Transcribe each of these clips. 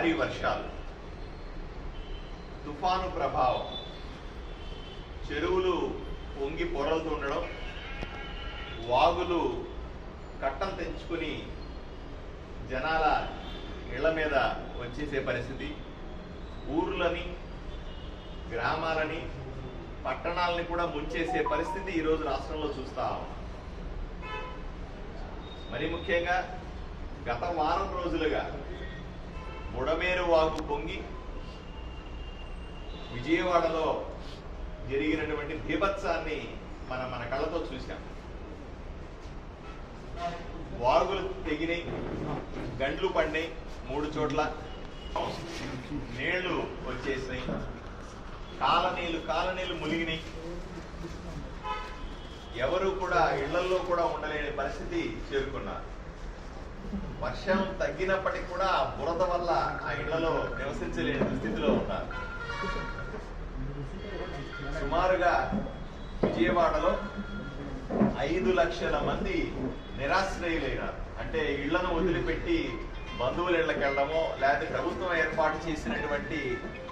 భారీ వర్షాలు తుఫాను ప్రభావం చెరువులు పొంగి పొరలుతుండడం వాగులు కట్టం తెంచుకుని జనాల ఇళ్ళ మీద వచ్చేసే పరిస్థితి. ఊర్లని గ్రామాలని పట్టణాలని కూడా ముంచేసే పరిస్థితి ఈరోజు రాష్ట్రంలో చూస్తా మరి ముఖ్యంగా గత వారం రోజులుగా బుడమేరు వాగు పొంగి విజయవాడలో జరిగినటువంటి బీభత్సాన్ని మనం మన కళ్ళతో చూశాం. వాగులు తెగినాయి గండ్లు పడినాయి మూడు చోట్ల. నీళ్ళు వచ్చేసినాయి. కాలనీలు కాలనీలు మునిగినాయి. ఎవరు కూడా ఇళ్ళలో కూడా ఉండలేని పరిస్థితి చేరుకున్నారు. వర్షం తగ్గినప్పటికీ కూడా ఆ బురద వల్ల ఆ ఇళ్ళలో నివసించలేని దుస్థితిలో ఉన్నారు సుమారుగా విజయవాడలో ఐదు లక్షల మంది నిరాశ్రయులైనారు అంటే ఇళ్ళను వదిలిపెట్టి బంధువుల ఇళ్ళకి వెళ్ళడమో లేకపోతే ప్రభుత్వం ఏర్పాటు చేసినటువంటి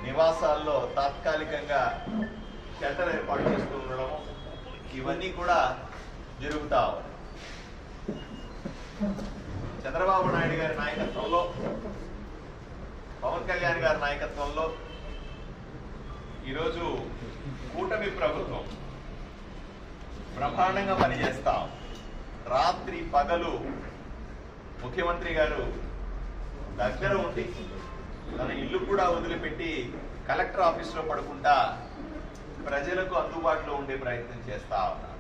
నివాసాల్లో తాత్కాలికంగా షెల్టర్ ఏర్పాటు చేస్తూ ఉండడము ఇవన్నీ కూడా జరుగుతా ఉన్నాయి. చంద్రబాబు నాయుడు గారి నాయకత్వంలో పవన్ కళ్యాణ్ గారి నాయకత్వంలో ఈరోజు కూటమి ప్రభుత్వం బ్రహ్మాండంగా పనిచేస్తాం. రాత్రి పగలు ముఖ్యమంత్రి గారు దగ్గర ఉండి తన ఇల్లు కూడా వదిలిపెట్టి కలెక్టర్ ఆఫీస్లో పడుకుంటా ప్రజలకు అందుబాటులో ఉండే ప్రయత్నం చేస్తా ఉన్నారు.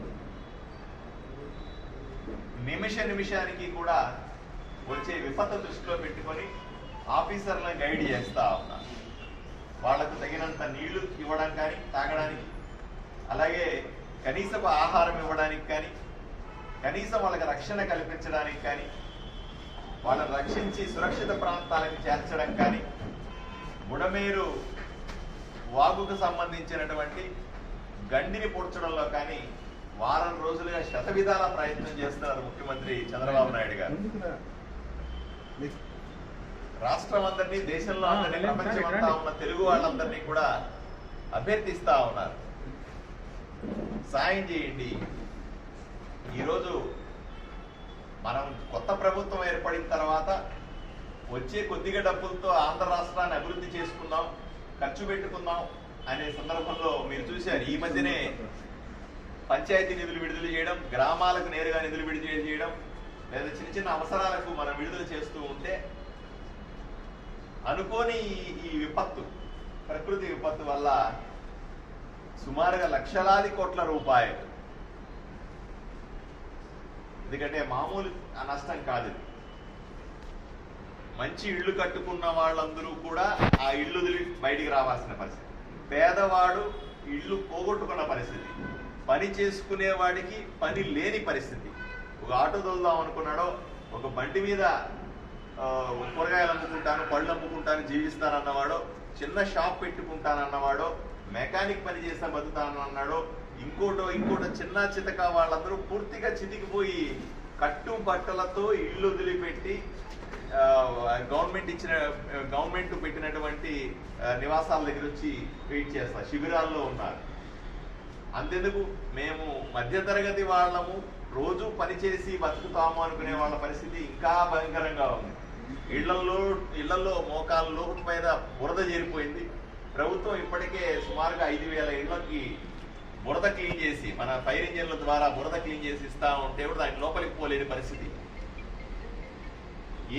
నిమిష నిమిషానికి కూడా వచ్చే విపత్తు దృష్టిలో పెట్టుకొని ఆఫీసర్లను గైడ్ చేస్తా ఉన్నా. వాళ్ళకు తగినంత నీళ్ళు ఇవ్వడం కానీ తాగడానికి అలాగే కనీసపు ఆహారం ఇవ్వడానికి కానీ కనీసం వాళ్ళకి రక్షణ కల్పించడానికి కానీ వాళ్ళని రక్షించి సురక్షిత ప్రాంతాలకు చేర్చడం కానీ బుడమేరు వాగుకు సంబంధించినటువంటి గండిని పూడ్చడంలో కానీ వారం రోజులుగా శతవిధాల ప్రయత్నం చేస్తున్నారు ముఖ్యమంత్రి చంద్రబాబు నాయుడు గారు. రాష్ట్రం అందరినీ దేశంలో అందరినీ ప్రపంచం అంతా ఉన్న తెలుగు వాళ్ళందరినీ కూడా అభ్యర్థిస్తా ఉన్నారు. సాయం చేయండి. ఈరోజు మనం కొత్త ప్రభుత్వం ఏర్పడిన తర్వాత వచ్చే కొద్దిగా డబ్బులతో ఆంధ్ర రాష్ట్రాన్ని అభివృద్ధి చేసుకుందాం ఖర్చు పెట్టుకుందాం అనే సందర్భంలో మీరు చూశారు. ఈ మధ్యనే పంచాయతీ నిధులు విడుదల చేయడం గ్రామాలకు నేరుగా నిధులు విడుదల చేయడం లేదా చిన్న చిన్న అవసరాలకు మనం విడుదల చేస్తూ ఉంటే అనుకోని ఈ- విపత్తు ప్రకృతి విపత్తు వల్ల సుమారుగా లక్షలాది కోట్ల రూపాయలు. ఎందుకంటే మామూలు ఆ నష్టం కాదు మంచి ఇళ్ళు కట్టుకున్న వాళ్ళందరూ కూడా ఆ ఇల్లు వదిలి బయటికి రావాల్సిన పరిస్థితి. పేదవాడు ఇల్లు పోగొట్టుకున్న పరిస్థితి. పని చేసుకునేవాడికి పని లేని పరిస్థితి. ఒక ఆటో తోలుదాం అనుకున్నాడో ఒక బండి మీద కూరగాయలు అమ్ముకుంటాను పళ్ళు అమ్ముకుంటాను జీవిస్తానన్నవాడో చిన్న షాప్ పెట్టుకుంటానన్నవాడో మెకానిక్ పని చేస్తా బతుకుతానన్నాడో ఇంకోటో ఇంకోటో చిన్న చితక వాళ్ళందరూ పూర్తిగా చితికిపోయి కట్టు బట్టలతో ఇల్లు వదిలిపెట్టి గవర్నమెంట్ ఇచ్చిన గవర్నమెంట్ పెట్టినటువంటి నివాసాల దగ్గర వచ్చి వెయిట్ చేస్తారు శిబిరాల్లో ఉన్నారు. అంతెందుకు? మేము మధ్యతరగతి వాళ్ళము రోజు పనిచేసి బతుకుతాము అనుకునే వాళ్ళ పరిస్థితి ఇంకా భయంకరంగా ఉంది. ఇళ్ళలో ఇళ్ళలో మోకాలు లోపు మీద బురద చేరిపోయింది. ప్రభుత్వం ఇప్పటికే సుమారుగా ఐదు వేల ఇళ్ళకి బురద క్లీన్ చేసి మన ఫైర్ ఇంజన్ల ద్వారా బురద క్లీన్ చేసి ఇస్తా ఉంటే కూడా దాని లోపలికి పోలేని పరిస్థితి.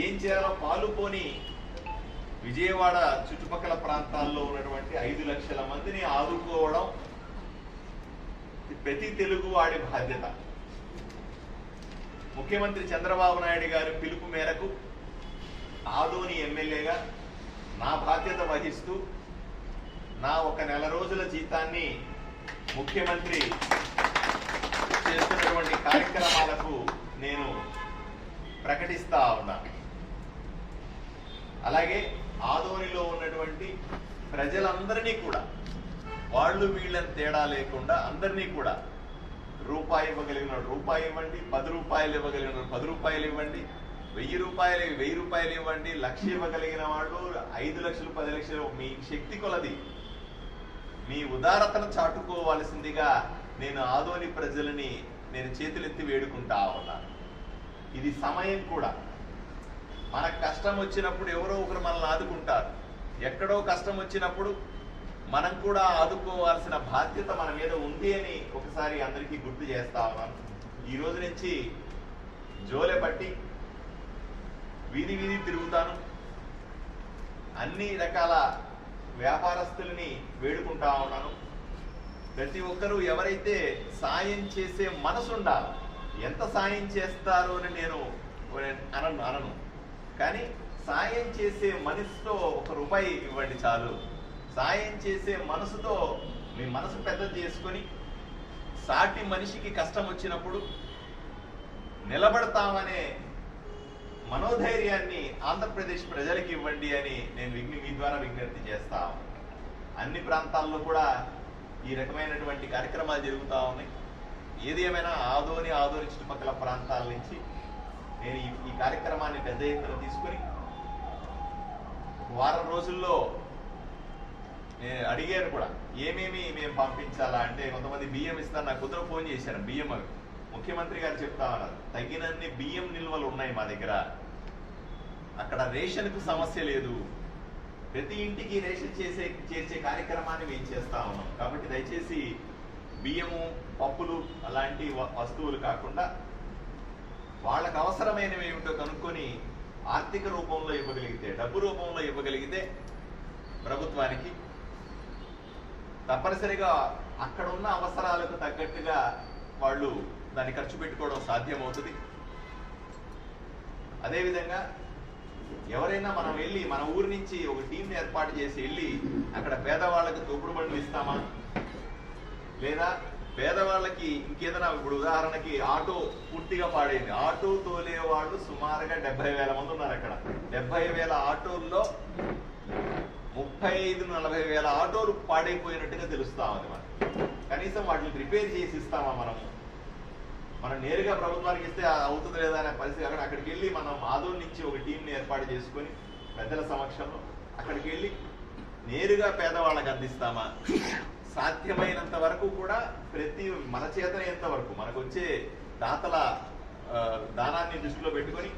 ఏం చేయాలో పాలుపోని విజయవాడ చుట్టుపక్కల ప్రాంతాల్లో ఉన్నటువంటి ఐదు లక్షల మందిని ఆదుకోవడం ప్రతి తెలుగు వాడి బాధ్యత. ముఖ్యమంత్రి చంద్రబాబు నాయుడు గారి పిలుపు మేరకు ఆదోని ఎమ్మెల్యేగా నా బాధ్యత వహిస్తూ నా ఒక నెల రోజుల జీతాన్ని ముఖ్యమంత్రి చేస్తున్నటువంటి కార్యక్రమాలకు నేను ప్రకటిస్తా ఉన్నాను అలాగే ఆదోనిలో ఉన్నటువంటి ప్రజలందరినీ కూడా వాళ్ళు వీళ్ళని తేడా లేకుండా అందరినీ కూడా రూపాయి ఇవ్వగలిగిన రూపాయి ఇవ్వండి పది రూపాయలు ఇవ్వగలిగిన పది రూపాయలు ఇవ్వండి వెయ్యి రూపాయలు వెయ్యి రూపాయలు ఇవ్వండి లక్ష ఇవ్వగలిగిన వాళ్ళు ఐదు లక్షలు పది లక్షలు. మీ శక్తి కొలది. మీ ఉదారతను చాటుకోవాల్సిందిగా నేను ఆదోని ప్రజలని నేను చేతులెత్తి వేడుకుంటా ఉన్నాను ఇది సమయం కూడా. మనకు కష్టం వచ్చినప్పుడు ఎవరో ఒకరు మనల్ని ఆదుకుంటారు. ఎక్కడో కష్టం వచ్చినప్పుడు మనం కూడా ఆదుకోవాల్సిన బాధ్యత మన మీద ఉంది అని ఒకసారి అందరికీ గుర్తు చేస్తా ఉన్నాను. ఈ రోజు నుంచి జోలె పట్టి వీధి వీధి తిరుగుతాను. అన్ని రకాల వ్యాపారస్తుల్ని వేడుకుంటా ఉన్నాను. ప్రతి ఒక్కరూ ఎవరైతే సాయం చేసే మనసు ఉండాలి ఎంత సాయం చేస్తారు అని నేను అనను అనను. కానీ సాయం చేసే మనసుతో ఒక రూపాయి ఇవ్వండి చాలు. సాయం చేసే మనసుతో మీ మనసు పెద్ద చేసుకొని సాటి మనిషికి కష్టం వచ్చినప్పుడు నిలబడతామనే మనోధైర్యాన్ని ఆంధ్రప్రదేశ్ ప్రజలకు ఇవ్వండి అని నేను విజ్ఞ మీ ద్వారా విజ్ఞప్తి చేస్తా అన్ని ప్రాంతాల్లో కూడా ఈ రకమైనటువంటి కార్యక్రమాలు జరుగుతూ ఉన్నాయి. ఏది ఏమైనా ఆదోని ఆదోని చుట్టుపక్కల ప్రాంతాల నుంచి నేను ఈ ఈ కార్యక్రమాన్ని పెద్ద ఎత్తున తీసుకొని వారం రోజుల్లో అడిగారు కూడా. ఏమేమి మేము పంపించాలా అంటే కొంతమంది బియ్యం ఇస్తాను నాకు కుదర ఫోన్ చేశారు బియ్యం అవి. ముఖ్యమంత్రి గారు చెప్తా ఉన్నారు తగినన్ని బియ్యం నిల్వలు ఉన్నాయి మా దగ్గర. అక్కడ రేషన్కు సమస్య లేదు. ప్రతి ఇంటికి రేషన్ చేసే చేర్చే కార్యక్రమాన్ని మేము చేస్తా ఉన్నాం. కాబట్టి దయచేసి బియ్యము పప్పులు అలాంటి వ- వస్తువులు కాకుండా వాళ్ళకు అవసరమైనవి ఏమిటో కనుక్కొని ఆర్థిక రూపంలో ఇవ్వగలిగితే డబ్బు రూపంలో ఇవ్వగలిగితే ప్రభుత్వానికి తప్పనిసరిగా అక్కడ ఉన్న అవసరాలకు తగ్గట్టుగా వాళ్ళు దాన్ని ఖర్చు పెట్టుకోవడం సాధ్యమవుతుంది. అదేవిధంగా ఎవరైనా మనం వెళ్ళి మన ఊరి నుంచి ఒక టీంని ఏర్పాటు చేసి వెళ్ళి అక్కడ పేదవాళ్ళకి తోపుడు బండ్లు ఇస్తామా? లేదా పేదవాళ్ళకి ఇంకేదైనా ఇప్పుడు ఉదాహరణకి ఆటో పూర్తిగా పాడైంది. ఆటో తోలే వాళ్ళు సుమారుగా డెబ్బై వేల మంది ఉన్నారు అక్కడ. డెబ్బై వేల ఆటోల్లో ముప్పై ఐదు నలభై వేల ఆటోలు పాడైపోయినట్టుగా తెలుస్తా ఉంది మనకి. కనీసం వాటిని రిపేర్ చేసి ఇస్తామా మనము? మనం నేరుగా ప్రభుత్వానికి ఇస్తే అవుతుంది లేదా అనే పరిస్థితి అక్కడ అక్కడికి వెళ్ళి మనం ఆదోన్ నుంచి ఒక టీంని ఏర్పాటు చేసుకొని పెద్దల సమక్షంలో అక్కడికి వెళ్ళి నేరుగా పేదవాళ్ళకి అందిస్తామా? సాధ్యమైనంత వరకు కూడా ప్రతి మన చేతనైనంత వరకు? మనకు వచ్చే దాతల దానాన్ని దృష్టిలో పెట్టుకొని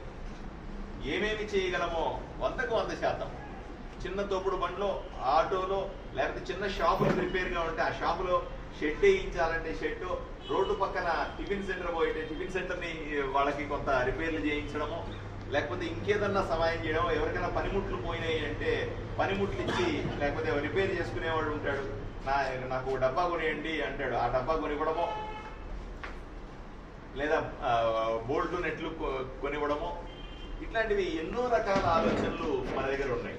ఏమేమి చేయగలమో వందకు వంద శాతం చిన్న తోపుడు బండ్లో ఆటోలో లేకపోతే చిన్న షాపులు రిపేర్గా ఉంటే ఆ షాపులో షెడ్ వేయించాలంటే షెడ్ రోడ్డు పక్కన టిఫిన్ సెంటర్ పోయితే టిఫిన్ సెంటర్ని వాళ్ళకి కొంత రిపేర్లు చేయించడము లేకపోతే ఇంకేదన్నా సహాయం చేయడం ఎవరికైనా పనిముట్లు పోయినాయి అంటే పనిముట్లు ఇచ్చి లేకపోతే రిపేర్ చేసుకునేవాడు ఉంటాడు. నా నాకు డబ్బా కొనియండి అంటాడు. ఆ డబ్బా కొనివ్వడము లేదా ఆ, నెట్లు కొ- కొనివ్వడము ఇట్లాంటివి ఎన్నో రకాల ఆలోచనలు మన దగ్గర ఉన్నాయి.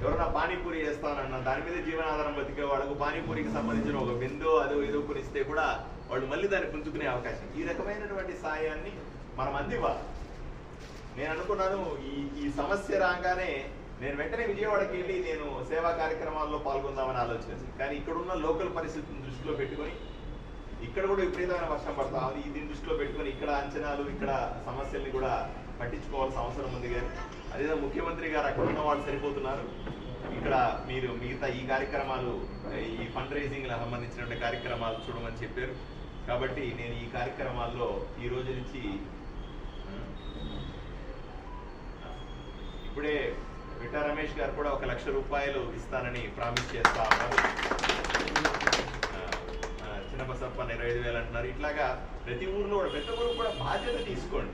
ఎవరైనా పానీపూరి చేస్తానన్న దాని మీద జీవనాధారం బతికే వాళ్ళకు పానీపూరికి సంబంధించిన ఒక బిందో అదో ఏదో కొనిస్తే కూడా వాళ్ళు మళ్ళీ దాన్ని పుంజుకునే అవకాశం. ఈ రకమైనటువంటి సాయాన్ని మనం అందివ్వాలి. నేను అనుకున్నాను ఈ ఈ సమస్య రాగానే నేను వెంటనే విజయవాడకి వెళ్ళి నేను సేవా కార్యక్రమాల్లో పాల్గొందామని ఆలోచించి కానీ ఇక్కడున్న లోకల్ పరిస్థితిని దృష్టిలో పెట్టుకొని ఇక్కడ కూడా విపరీతమైన వర్షం పడతా ఉంది. దీన్ని దృష్టిలో పెట్టుకొని ఇక్కడ అంచనాలు ఇక్కడ సమస్యల్ని కూడా పట్టించుకోవాల్సిన అవసరం ఉంది కానీ అదేదో ముఖ్యమంత్రి గారు అక్కడ ఉన్న వాళ్ళు సరిపోతున్నారు. ఇక్కడ మీరు మిగతా ఈ కార్యక్రమాలు ఈ ఫండ్ రైజింగ్ సంబంధించిన కార్యక్రమాలు చూడమని చెప్పారు. కాబట్టి నేను ఈ కార్యక్రమాల్లో ఈ రోజు నుంచి ఇప్పుడే విటా రమేష్ గారు కూడా ఒక లక్ష రూపాయలు ఇస్తానని ప్రామిస్ చేస్తా ఉన్నారు. చిన్నబసప్ప ఇరవై ఐదు వేలు అంటున్నారు. ఇట్లాగా ప్రతి ఊర్లో కూడా ప్రతి ఊరు కూడా బాధ్యత తీసుకోండి.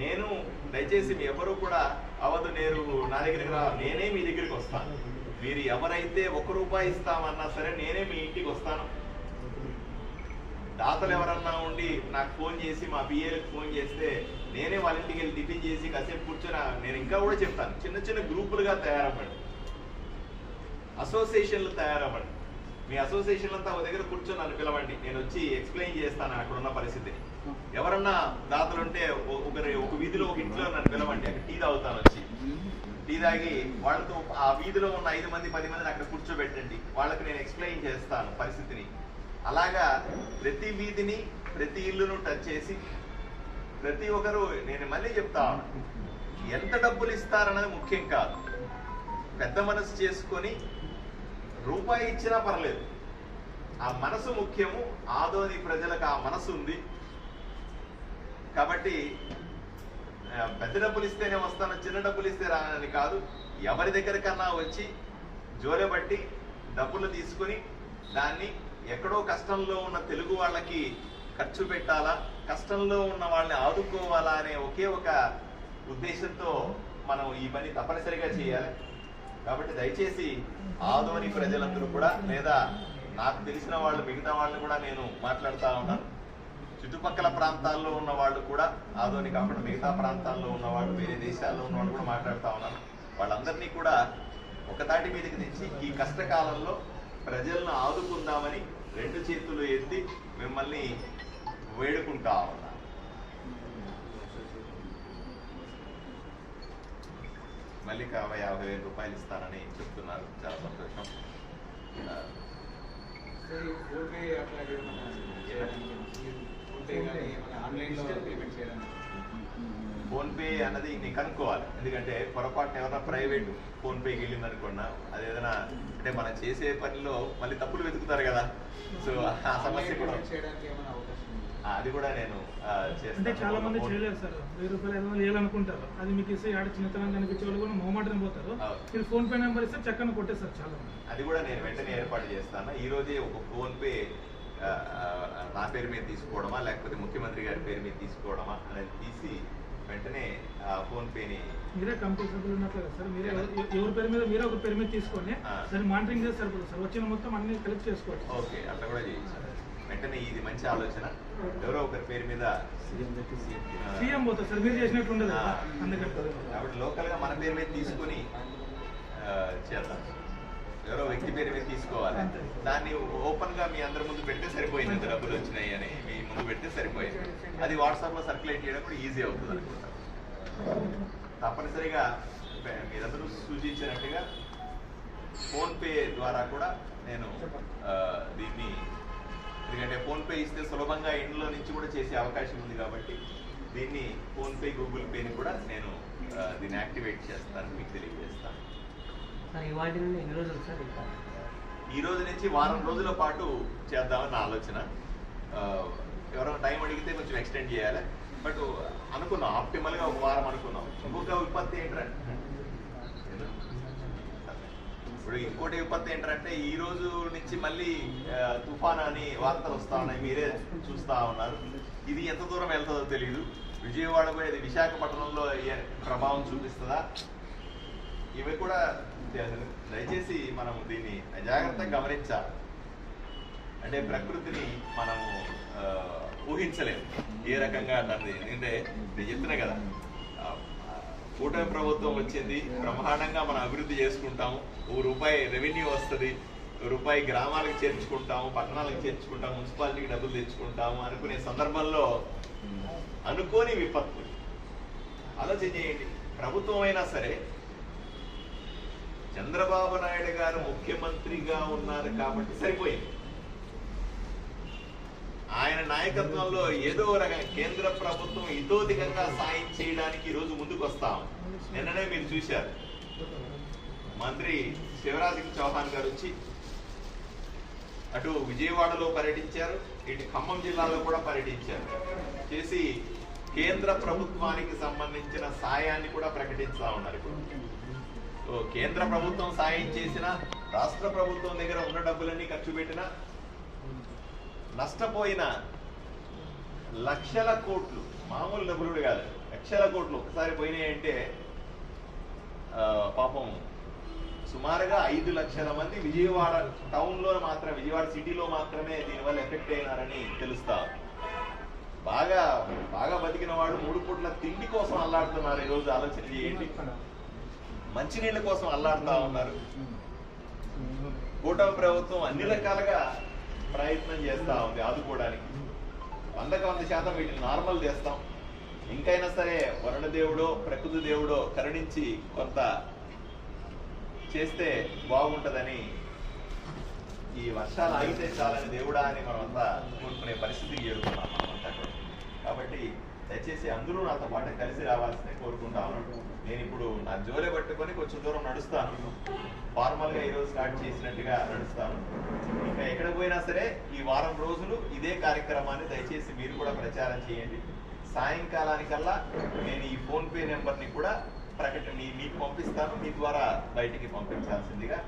నేను దయచేసి మీ ఎవరు కూడా అవదు నేను నా దగ్గరికి రా నేనే మీ దగ్గరికి వస్తాను మీరు ఎవరైతే ఒక రూపాయి ఇస్తామన్నా సరే నేనే మీ ఇంటికి వస్తాను. దాతలు ఎవరన్నా ఉండి నాకు ఫోన్ చేసి మా పిఏలకు ఫోన్ చేస్తే నేనే వాళ్ళ ఇంటికి వెళ్ళి టిఫిన్ చేసి కాసేపు కూర్చొని నేను ఇంకా కూడా చెప్తాను. చిన్న చిన్న గ్రూపులుగా తయారవ్వండి. అసోసియేషన్లు తయారవ్వండి. మీ అసోసియేషన్లంతా ఒక దగ్గర కూర్చొని నన్ను పిలవండి. నేను వచ్చి ఎక్స్ప్లెయిన్ చేస్తాను అక్కడ ఉన్న పరిస్థితిని. ఎవరన్నా దాతలుంటే ఒకరి ఒక వీధిలో ఒక ఇంట్లో నన్ను పిలవండి అక్కడ టీ తాగుతాను వచ్చి. టీ తాగి వాళ్ళతో ఆ వీధిలో ఉన్న ఐదు మంది పది మందిని అక్కడ కూర్చోబెట్టండి. వాళ్ళకి నేను ఎక్స్ప్లెయిన్ చేస్తాను పరిస్థితిని. అలాగా ప్రతి వీధిని ప్రతి ఇల్లును టచ్ చేసి ప్రతి ఒక్కరు నేను మళ్ళీ చెప్తా ఎంత డబ్బులు ఇస్తారన్నది ముఖ్యం కాదు. పెద్ద మనసు చేసుకొని రూపాయి ఇచ్చినా పర్లేదు. ఆ మనసు ముఖ్యము ఆదోని ప్రజలకు ఆ మనసు ఉంది. కాబట్టి పెద్ద డబ్బులు ఇస్తేనే వస్తాను చిన్న డబ్బులు ఇస్తే రానని కాదు. ఎవరి దగ్గర కన్నా వచ్చి జోలెబట్టి డబ్బులు తీసుకుని దాన్ని ఎక్కడో కష్టంలో ఉన్న తెలుగు వాళ్ళకి ఖర్చు పెట్టాలా కష్టంలో ఉన్న వాళ్ళని ఆదుకోవాలా అనే ఒకే ఒక ఉద్దేశంతో మనం ఈ పని తప్పనిసరిగా చేయాలి. కాబట్టి దయచేసి ఆదోని ప్రజలందరూ కూడా లేదా నాకు తెలిసిన వాళ్ళు మిగతా వాళ్ళని కూడా నేను మాట్లాడుతూ ఉన్నాను. చుట్టుపక్కల ప్రాంతాల్లో ఉన్న వాళ్ళు కూడా ఆదోని కాకుండా మిగతా ప్రాంతాల్లో ఉన్న వాళ్ళు వేరే దేశాల్లో ఉన్న వాళ్ళు కూడా మాట్లాడుతా ఉన్నాను వాళ్ళందరినీ కూడా ఒక తాటి మీదకి తెచ్చి ఈ కష్టకాలంలో ప్రజలను ఆదుకుందామని రెండు చేతులు ఎత్తి మిమ్మల్ని వేడుకుంటా ఉన్నాను మళ్ళీ ఒక యాభై వేల రూపాయలు ఇస్తానని చెప్తున్నారు. చాలా సంతోషం. ఆ, సరే, చేయడానికి, ఫోన్పే కానీ ఆన్లైన్లో పేమెంట్ పే అన్నది నీ కనుక్కోవాలి. ఎందుకంటే పొరపాటున ఎవరైనా ప్రైవేట్ ఫోన్ పేకి వెళ్ళింది అనుకున్నా అది ఏదైనా అంటే మనం చేసే పనిలో మళ్ళీ తప్పులు వెతుకుతారు కదా. సో ఆ సమస్య కూడా అది కూడా నేను. అంటే చాలా మంది చేయలేరు సార్. వెయ్యి రూపాయలు ఐదు వందలు వేయాలనుకుంటారు అది మీకు ఇస్తే ఆడ చిన్నతనం కనిపించే వాళ్ళు కూడా మొహమాటం పోతారు. మీరు ఫోన్ పే నెంబర్ ఇస్తే చక్కని కొట్టేస్తారు చాలా మంది. అది కూడా నేను వెంటనే ఏర్పాటు చేస్తాను. ఈ రోజే ఒక ఫోన్ పే నా పేరు మీద తీసుకోవడమా లేకపోతే ముఖ్యమంత్రి గారి పేరు మీద తీసుకోవడమా అనేది తీసి వెంటనే ఫోన్ పేని మీరే కమిటీ సభ్యులు ఉన్నట్లు కదా సార్? మీరే ఎవ- ఎవరి పేరు మీద మీరే ఒక పేరు మీద తీసుకొని. దాన్ని మానిటరింగ్ చేస్తే సరిపోతుంది సార్. వచ్చిన మొత్తం అన్ని కలెక్ట్ చేసుకోవచ్చు ఓకే అట్లా కూడా చేయొచ్చు వెంటనే ఇది మంచి ఆలోచన. ఎవరో ఒకరి పేరు మీద సీఎం పోతుంది సార్ మీరు చేసినట్టు ఉండదు. అందుకంటే కాబట్టి లోకల్గా మన పేరు మీద తీసుకొని చేద్దాం. ఎవరో వ్యక్తి పేరు మీద తీసుకోవాలి. దాన్ని ఓపెన్గా మీ అందరి ముందు పెడితే సరిపోయింది ఎంత డబ్బులు వచ్చినాయి అని. మీ ముందు పెడితే సరిపోయింది. అది వాట్సాప్లో సర్క్యులేట్ చేయడం కూడా ఈజీ అవుతుంది అనుకుంటా. తప్పనిసరిగా మీరందరూ సూచించినట్టుగా ఫోన్ పే ద్వారా కూడా నేను దీన్ని ఎందుకంటే ఫోన్ పే ఇస్తే సులభంగా ఇంట్లో నుంచి కూడా చేసే అవకాశం ఉంది కాబట్టి దీన్ని ఫోన్ పే గూగుల్ పేని కూడా నేను దీన్ని యాక్టివేట్ చేస్తాను మీకు తెలియజేస్తాను. ఈ రోజు నుంచి వారం రోజుల పాటు చేద్దామని నా ఆలోచన ఎవరైనా టైం అడిగితే కొంచెం ఎక్స్టెండ్ చేయాలి. బట్ అనుకున్నాం ఆప్టిమల్గా ఒక వారం అనుకున్నాం. ఇంకొక విపత్తి ఏంటంటే ఇప్పుడు ఇంకోటి విపత్తి ఏంటంటే ఈ రోజు నుంచి మళ్ళీ తుఫాన్ అని వార్తలు వస్తా ఉన్నాయి. మీరే చూస్తా ఉన్నారు. ఇది ఎంత దూరం వెళ్తుందో తెలియదు విజయవాడ పోయేది విశాఖపట్నంలో ఏ ప్రభావం చూపిస్తుందా? ఇవి కూడా దయచేసి మనం దీన్ని జాగ్రత్తగా గమనించాలి. అంటే ప్రకృతిని మనము ఊహించలేము. ఏ రకంగా దాన్ని ఎందుకంటే నేను చెప్తున్నా కదా కూటమి ప్రభుత్వం వచ్చింది బ్రహ్మాండంగా మనం అభివృద్ధి చేసుకుంటాము. ఓ రూపాయి రెవెన్యూ వస్తుంది రూపాయి గ్రామాలకు చేర్చుకుంటాము పట్టణాలకు చేర్చుకుంటాము మున్సిపాలిటీకి డబ్బులు తెచ్చుకుంటాము అనుకునే సందర్భంలో అనుకోని విపత్తులు. ఆలోచన చేయండి. ప్రభుత్వం అయినా సరే చంద్రబాబు నాయుడు గారు ముఖ్యమంత్రిగా ఉన్నారు కాబట్టి సరిపోయింది. ఆయన నాయకత్వంలో ఏదో రకంగా కేంద్ర ప్రభుత్వం ఇతోధికంగా సాయం చేయడానికి ఈరోజు రోజు ముందుకు వస్తాం నిన్ననే మీరు చూశారు. మంత్రి శివరాజ్ సింగ్ చౌహాన్ గారు వచ్చి అటు విజయవాడలో పర్యటించారు ఇటు ఖమ్మం జిల్లాలో కూడా పర్యటించారు. చేసి కేంద్ర ప్రభుత్వానికి సంబంధించిన సాయాన్ని కూడా ప్రకటిస్తా ఉన్నారు ఇప్పుడు. కేంద్ర ప్రభుత్వం సాయం చేసిన రాష్ట్ర ప్రభుత్వం దగ్గర ఉన్న డబ్బులన్నీ ఖర్చు పెట్టినా నష్టపోయిన లక్షల కోట్లు మామూలు డబ్బులు కాదు లక్షల కోట్లు ఒకసారి పోయినాయంటే ఆ, పాపం సుమారుగా ఐదు లక్షల మంది విజయవాడ టౌన్లో మాత్రమే విజయవాడ సిటీలో మాత్రమే దీనివల్ల ఎఫెక్ట్ అయినారని తెలుస్తా. బాగా బాగా బతికిన వాడు మూడు పూట్ల తిండి కోసం అల్లాడుతున్నారు ఈ రోజు ఆలోచన చేయండి. మంచినీళ్ళ కోసం అల్లాడుతూ ఉన్నారు. కూటమి ప్రభుత్వం అన్ని రకాలుగా ప్రయత్నం చేస్తూ ఉంది ఆదుకోవడానికి. వందకు వంద శాతం వీటిని నార్మల్ చేస్తాం. ఇంకైనా సరే వరుణ దేవుడో ప్రకృతి దేవుడో కరుణించి కొంత చేస్తే బాగుంటుందని ఈ వర్షాలు ఆగితే చాలని దేవుడా అని మనమంతా కోరుకునే పరిస్థితికి చేరుకున్నాం. మనమంతా కూడా. కాబట్టి దయచేసి అందరూ నాతో పాటు కలిసి రావాల్సిందే కోరుకుంటాను నేను ఇప్పుడు నా జోలే పట్టుకొని కొంచెం దూరం నడుస్తాను. ఫార్మల్గా ఈరోజు స్టార్ట్ చేసినట్టుగా నడుస్తాను. ఇంకా ఎక్కడ పోయినా సరే ఈ వారం రోజులు ఇదే కార్యక్రమాన్ని దయచేసి మీరు కూడా ప్రచారం చేయండి. సాయంకాలానికల్లా నేను ఈ ఫోన్పే నెంబర్ని కూడా ప్రకటన మీ- మీకు పంపిస్తాను. మీ ద్వారా బయటికి పంపించాల్సిందిగా